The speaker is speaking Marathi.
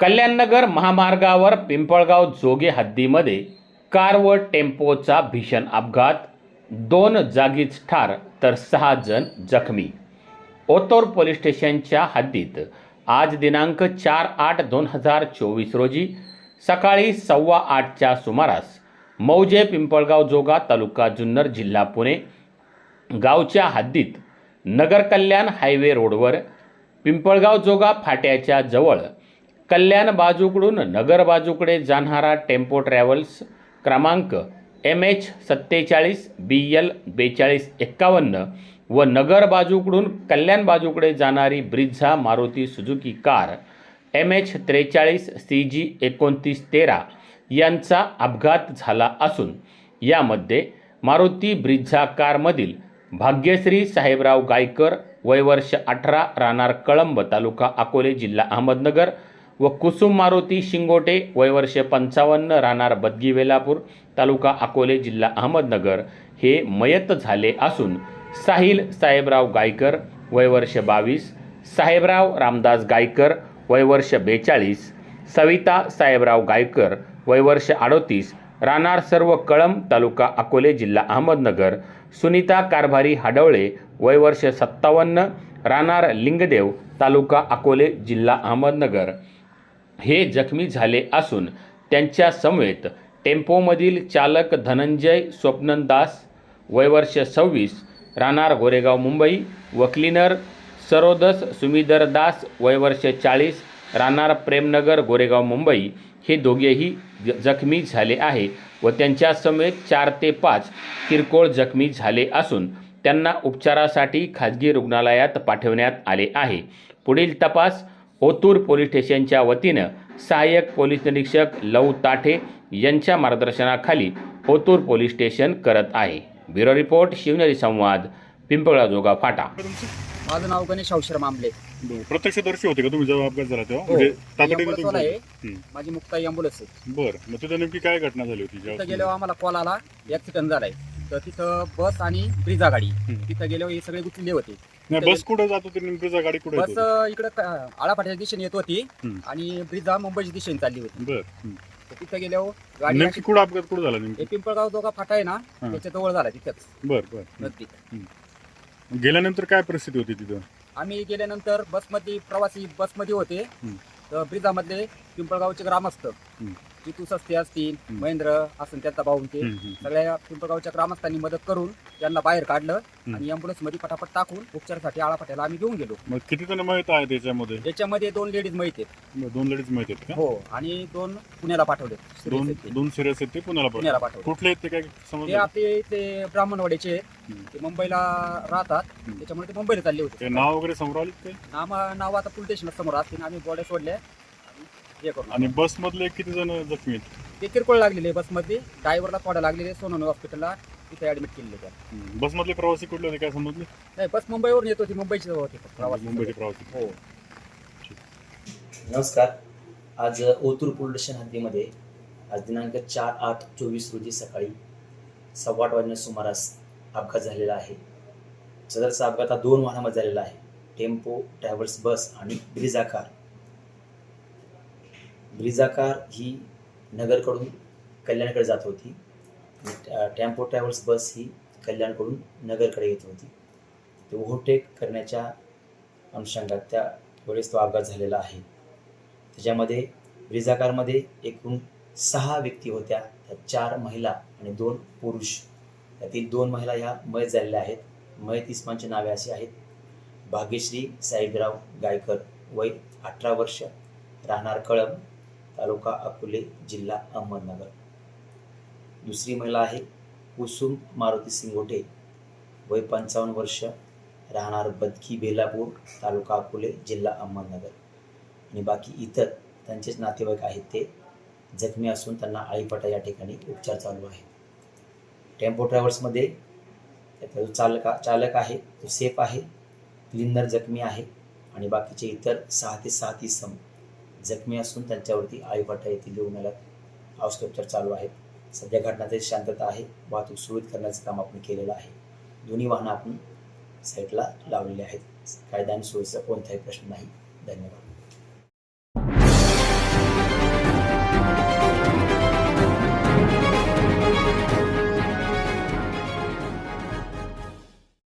कल्याणनगर महामार्गावर पिंपळगाव जोगे हद्दीमध्ये कार व टेम्पोचा भीषण अपघात दोन जागीच ठार तर सहा जण जखमी. ओतोर पोलीस स्टेशनच्या हद्दीत आज दिनांक चार आठ दोन हजार चोवीस रोजी सकाळी सव्वा आठच्या सुमारास मौजे पिंपळगाव जोगा तालुका जुन्नर जिल्हा पुणे गावच्या हद्दीत नगर कल्याण हायवे रोडवर पिंपळगाव जोगा फाट्याच्या जवळ कल्याण बाजूकडून नगर बाजूकडे जाणारा टेम्पो ट्रॅव्हल्स क्रमांक एम एच सत्तेचाळीस बी एल बेचाळीस एक्कावन्न व नगर बाजूकडून कल्याण बाजूकडे जाणारी Brezza Maruti Suzuki car M H त्रेचाळीस सी जी एकोणतीस तेरा यांचा अपघात झाला असून यामध्ये मारुती ब्रिझा कारमधील भाग्यश्री साहेबराव गायकर वय वर्ष अठरा राहणार कळंब तालुका अकोले जिल्हा अहमदनगर व कुसुम मारुती शिंगोटे वयवर्ष पंचावन्न राहणार बदगी वेलापूर तालुका अकोले जिल्हा अहमदनगर. हे मयत झाले असून साहिल साहेबराव गायकर वयवर्ष बावीस साहेबराव रामदास गायकर वयवर्ष बेचाळीस सविता साहेबराव गायकर वयवर्ष अडोतीस राहणार सर्व कळंब तालुका अकोले जिल्हा अहमदनगर. सुनीता कारभारी हाडवळे वयवर्ष सत्तावन्न राहणार लिंगदेव तालुका अकोले जिल्हा अहमदनगर. हे जखमी झाले असून त्यांच्या समवेत टेम्पोमधील चालक धनंजय स्वप्नन दास वयवर्ष सव्वीस राहणार गोरेगाव मुंबई व क्लिनर सरोदस सुमीधर दास वयवर्ष चाळीस राहणार प्रेमनगर गोरेगाव मुंबई हे दोघेही ज- जखमी झाले आहे व त्यांच्या समेत चार ते पाच किरकोळ जखमी झाले असून त्यांना उपचारासाठी खाजगी रुग्णालयात पाठवण्यात आले आहे. पुढील तपास ओतूर पोलीस स्टेशनच्या वतीनं सहाय्यक पोलीस निरीक्षक लव ताठे यांच्या मार्गदर्शनाखाली ओतूर पोलीस स्टेशन करत आहे ब्युरो रिपोर्ट शिवनेरी संवाद पिंपळा जोगा फाटा माझं नाव गणेश अवशर मामले. प्रत्यक्षदर्शी होते का तुम्ही जेव्हा अपघात झाला तेव्हा हो. म्हणजे तातडीने ambulance तुम्ही वाला आहे. माझी मुक्ताई अँबुलन्स आहे बरं मग तिथं नेमकी काय घटना झाली होती तिथं जेव्हा गेल्यावर आम्हाला कॉल आला ऍक्सिडेंट झालाय तर तिथं बस आणि ब्रिजा गाडी हम्म. तिथं गेल्यावर हे सगळे गुंतलेले होते नाही बस कुठं जात होती नेमकीचा गाडी कुठे बस इकडे आळापाट्याच्या दिशेने येत होती हम्म. आणि ब्रिजा मुंबईच्या दिशेने चालली होती बर हं. तर तिथं गेल्यावर गाडी नेमकी कुठं अपघात कुठं झाला नेमकी हे पिंपळगाव दोघा फाटा आहे ना हा. त्याच्याजवळ झाला तिथंच बर बर हं. नजदीक गेल्यानंतर काय परिस्थिती होती तिथं आम्ही गेल्यानंतर बसमध्ये प्रवासी बसमध्ये होते हम्म. तर ब्रिजामधले पिंपळगावचे ग्रामस्थ. जितू सस्ते असतील हम्म. महेंद्र असं त्यांचा भाऊ ते. सगळ्या पिंपळगावच्या ग्रामस्थांनी मदत करून त्यांना बाहेर काढलं. आणि अँब्युलन्समध्ये पटापट टाकून उपचारासाठी आळापाट्याला आम्ही घेऊन गेलो मग किती जण माहीत आहे त्याच्यामध्ये त्याच्यामध्ये दोन लेडीज माहिती आहेत दोन लेडीज माहीत आहेत का हो आणि दोन पुण्याला पाठवले दोन आहेत ते. दोन सिरियस आहेत ते पुण्याला पुण्याला पाठवले कुठले आहेत ते काय ते समजलं आपले इथे ब्राह्मणवाड्याचे आहेत. हम्म. ते मुंबईला राहतात हम्म. त्याच्यामुळे ते मुंबईला चालले ते होते नाव वगैरे समोर आले ते नाव नाव आता पोलीस स्टेशन समोर असतील आम्ही बॉड्या सोडल्या हे करून आणि बस मधले किती जण जखमी आहेत? ते किरकोळ लागलेले बसमध्ये ड्रायव्हरला थोडा लागलेले सोनवणे हॉस्पिटलला तिथे ऍडमिट केलेले त्या. बस मधले प्रवासी कुठले होते काय समजले? नाही बस मुंबईवरून येत होती मुंबईचे होते. प्रवासी मुंबईचे प्रवासी हो. नमस्कार. आज ओतूर पोलीस स्टेशन हद्दीमध्ये आज दिनांक चार आठ चोवीस रोजी सकाळी सव्वा आठ वाजण्या सुमारास अपघात झालेला आहे. सदरचा अपघात हा दोन वाहनामध्ये झालेला आहे. टेम्पो ट्रॅव्हल्स बस आणि ब्रिझा कार ब्रिझा कार ही नगरकडून कल्याणकडे जात होती. आणि टेम्पो ट्रॅव्हल्स बस ही कल्याणकडून नगरकडे येत होती. ते ओव्हरटेक करण्याच्या अनुषंगात त्या वेळेस तो अपघात झालेला आहे. त्याच्यामध्ये ब्रिझा कारमध्ये एकूण सहा व्यक्ती होत्या. त्यात चार महिला आणि दोन पुरुष. त्यातील दोन महिला ह्या मयत झालेल्या आहेत. मयत इस्मानची नावे अशी आहेत. भाग्यश्री साहेबराव गायकर वय अठरा वर्ष. राहणार कळम तालुका अकोले जिल्हा अहमदनगर. दुसरी महिला आहे कुसुम मारुती सिंगोटे वय पंचावन्न वर्ष. राहणार बदकी बेलापूर तालुका अकोले जिल्हा अहमदनगर. आणि बाकी इतर त्यांचेच नातेवाईक आहेत ते. जखमी असून त्यांना आळीपाटा या ठिकाणी उपचार चालू आहे टेम्पो ट्रॅव्हल्समध्ये त्याचा जो चालका चालक आहे तो सेफ आहे. क्लिनर जखमी आहे. आणि बाकीचे इतर सहा ते सात इसम जखमी असून त्यांच्यावरती आळीपाटा येथील रुग्णालयात औषधोपचार चालू आहेत. सध्या घटनातील शांतता आहे. वाहतूक सुरळीत करण्याचं काम आपण केलेलं आहे. दोन्ही वाहनं आपण साईटला लावलेली आहेत. कायदा आणि सुरक्षेचा कोणताही प्रश्न नाही. धन्यवाद.